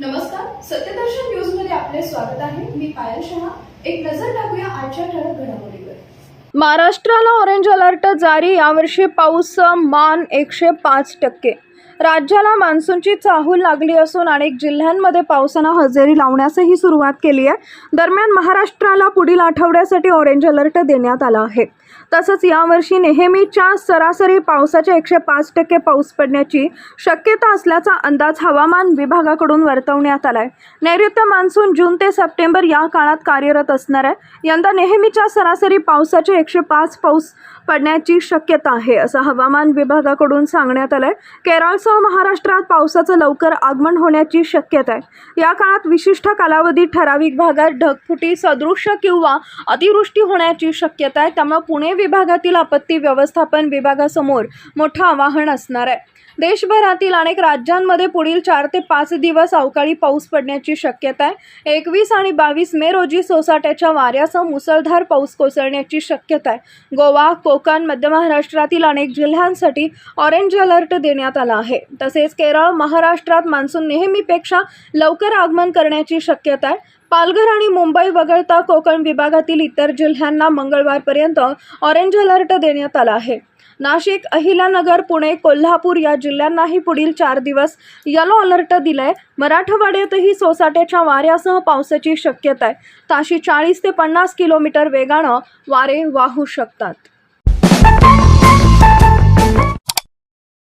नमस्कार सत्यदर्शन न्यूजमध्ये आपले स्वागत आहे. मी पायल शहा. एक नजर टाकूया आजच्या ठळक घडामोडीवर. महाराष्ट्राला ऑरेंज अलर्ट जारी. यावर्षी पाऊस मान एकशे पाच टक्के. राज्याला मान्सूनची चाहूल लागली असून अनेक जिल्ह्यांमध्ये पावसानं हजेरी लावण्यासही सुरुवात केली आहे. दरम्यान महाराष्ट्राला पुढील आठवड्यासाठी ऑरेंज अलर्ट देण्यात आला आहे. तसंच यावर्षी नेहमीच्या सरासरी पावसाच्या एकशे पाच टक्के पाऊस पडण्याची शक्यता असल्याचा अंदाज हवामान विभागाकडून वर्तवण्यात आला आहे नैऋत्य मान्सून जून ते सप्टेंबर या काळात कार्यरत असणार आहे. यंदा नेहमीच्या सरासरी पावसाचे एकशे पाच पाऊस पडण्याची शक्यता आहे असं हवामान विभागाकडून सांगण्यात आलं आहे केरळ केरळसह महाराष्ट्रात पावसाचं लवकर आगमन होण्याची शक्यता आहे. या काळात विशिष्ट कालावधीत ठराविक भागात ढगफुटी सदृश्य किंवा अतिवृष्टी होण्याची शक्यता आहे. त्यामुळे पुणे विभागातील आपत्ती व्यवस्थापन विभागासमोर मोठं आवाहन असणार आहे. देशभरातील अनेक राज्यांमध्ये पुढील चार ते पाच दिवस अवकाळी पाऊस पडण्याची शक्यता आहे. एकवीस आणि बावीस मे रोजी सोसाट्याच्या वाऱ्यासह मुसळधार पाऊस कोसळण्याची शक्यता आहे. गोवा कोकण मध्य महाराष्ट्रातील अनेक जिल्ह्यांसाठी ऑरेंज अलर्ट देण्यात आला आहे. तसेच केरळ महाराष्ट्रात मान्सून नेहमीपेक्षा लवकर आगमन करण्याची शक्यता आहे. पालघर आणि मुंबई वगळता कोकण विभागातील इतर जिल्ह्यांना मंगळवारपर्यंत ऑरेंज अलर्ट देण्यात आला आहे. नाशिक अहिल्यानगर पुणे कोल्हापूर या जिल्ह्यांनाही पुढील चार दिवस यलो अलर्ट दिलाय. मराठवाड्यातही सोसाट्याच्या वाऱ्यासह पावसाची शक्यता आहे. ताशी चाळीस ते पन्नास किलोमीटर वेगानं वारे वाहू शकतात.